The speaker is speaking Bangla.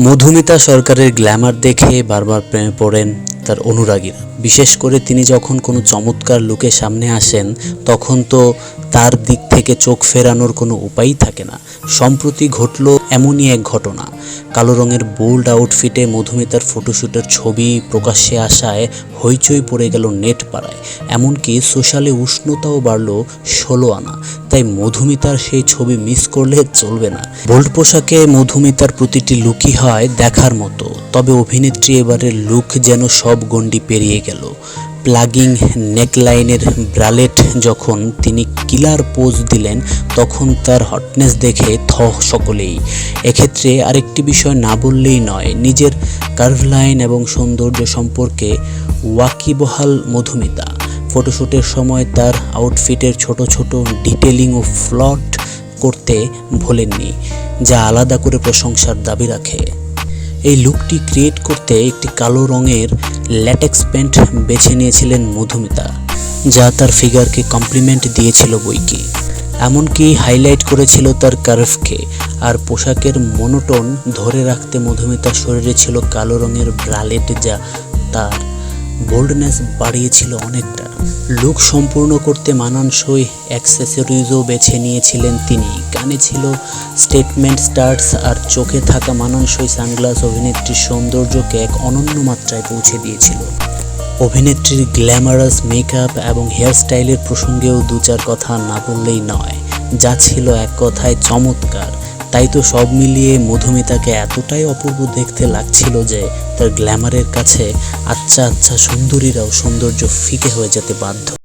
মধুমিতা সরকারের গ্ল্যামার দেখে বারবার প্রেমে পড়েন। তার অনুরাগীরা। বিশেষ করে তিনি যখন কোনো চমৎকার লুকে সামনে আসেন, তখন তো তার দিক থেকে চোখ ফেরানোর কোনো উপায়ই থাকে না। সম্প্রতি ঘটল এমনই এক ঘটনা। কালো রঙের বোল্ড আউটফিটে মধুমিতার ফটোশ্যুটের ছবি প্রকাশ্যে আসায় হইচই পড়ে গেল নেট পাড়ায়। এমনকি সোশ্যালে উষ্ণতাও বাড়ল ষোলো আনা। তাই মধুমিতার সেই ছবি মিস করলে চলবে না। বোল্ড পোশাকে মধুমিতার প্রতিটি লুকই হয় দেখার মতো। তবে অভিনেত্রী এবারের লুক যেন সব গণ্ডি পেরিয়ে গেল। প্লাগিং নেকলাইনের ব্রালেট যখন তিনি কিলার পোজ দিলেন, তখন তার হটনেস দেখে থ সকলেই। এক্ষেত্রে আরেকটি বিষয় না বললেই নয়, নিজের কার্ভ লাইন এবং সৌন্দর্য সম্পর্কে ওয়াকিবহাল মধুমিতা। ফটোশ্যুটের সময় তার আউটফিটের ছোট ছোট ডিটেলিং ও ফ্লট করতে ভোলেননি, যা আলাদা করে প্রশংসার দাবি রাখে। এই লুকটি ক্রিয়েট করতে একটি কালো রঙের ল্যাটেক্স প্যান্ট বেছে নিয়েছিলেন মধুমিতা, যা তার ফিগারকে কমপ্লিমেন্ট দিয়েছিল বইকি। এমনকি হাইলাইট করেছিল তার কার্ভকে, আর পোশাকের মনোটন ধরে রাখতে মধুমিতার শরীরে ছিল কালো রঙের ব্রালেট যা তার বোল্ডনেস বাড়িয়েছিল অনেকটা। লুক সম্পূর্ণ করতে মানানসই অ্যাক্সেসরিজও বেছে নিয়েছিলেন তিনি। কানে ছিল স্টেটমেন্ট স্টার্টস আর চোখে থাকা মানানসই সানগ্লাস অভিনেত্রীর সৌন্দর্যকে এক অনন্য মাত্রায় পৌঁছে দিয়েছিল। অভিনেত্রীর গ্ল্যামারাস মেকআপ এবং হেয়ারস্টাইলের প্রসঙ্গেও দু চার কথা না বললেই নয়। যা ছিল এক কথায় চমৎকার। তাই তো সব মিলিয়ে মধুমিতাকে এতটাই অপূর্ব দেখতে লাগছিল যে তার গ্ল্যামারের কাছে আচ্ছা আচ্ছা সুন্দরীরাও সৌন্দর্য ফিকে হয়ে যেতে বাধ্য।